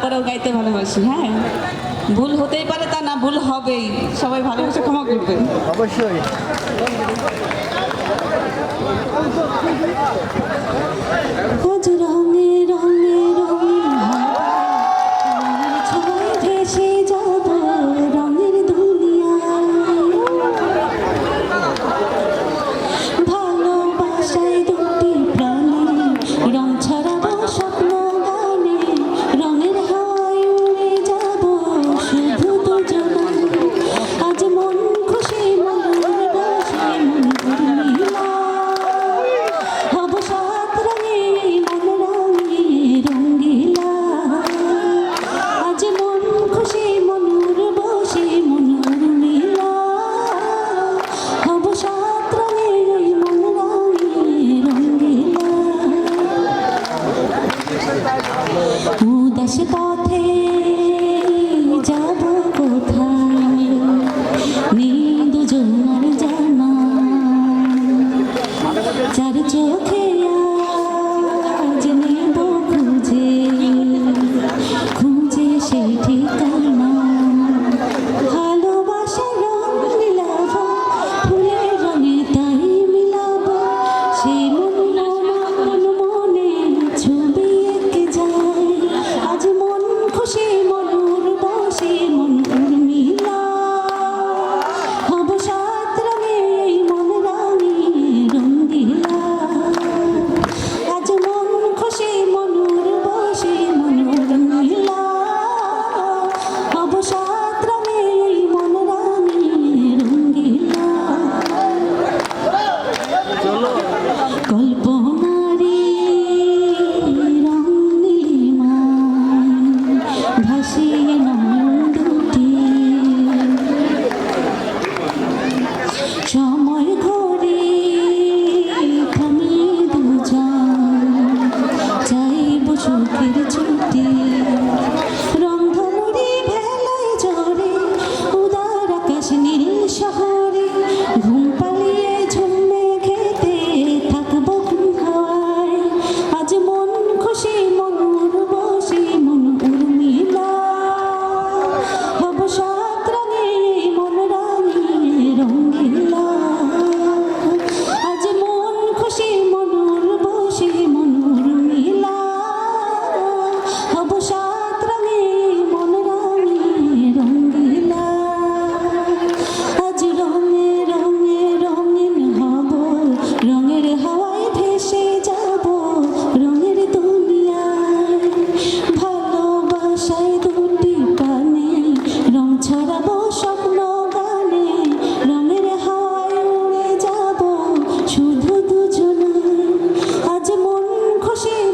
তারপরেও গাইতে ভালোবাসি হ্যাঁ? ভুল হতেই পারে তা না ভুল হবেই। সবাই ভালোবেসে ক্ষমা করবে অবশ্যই। চার চোখে খুশি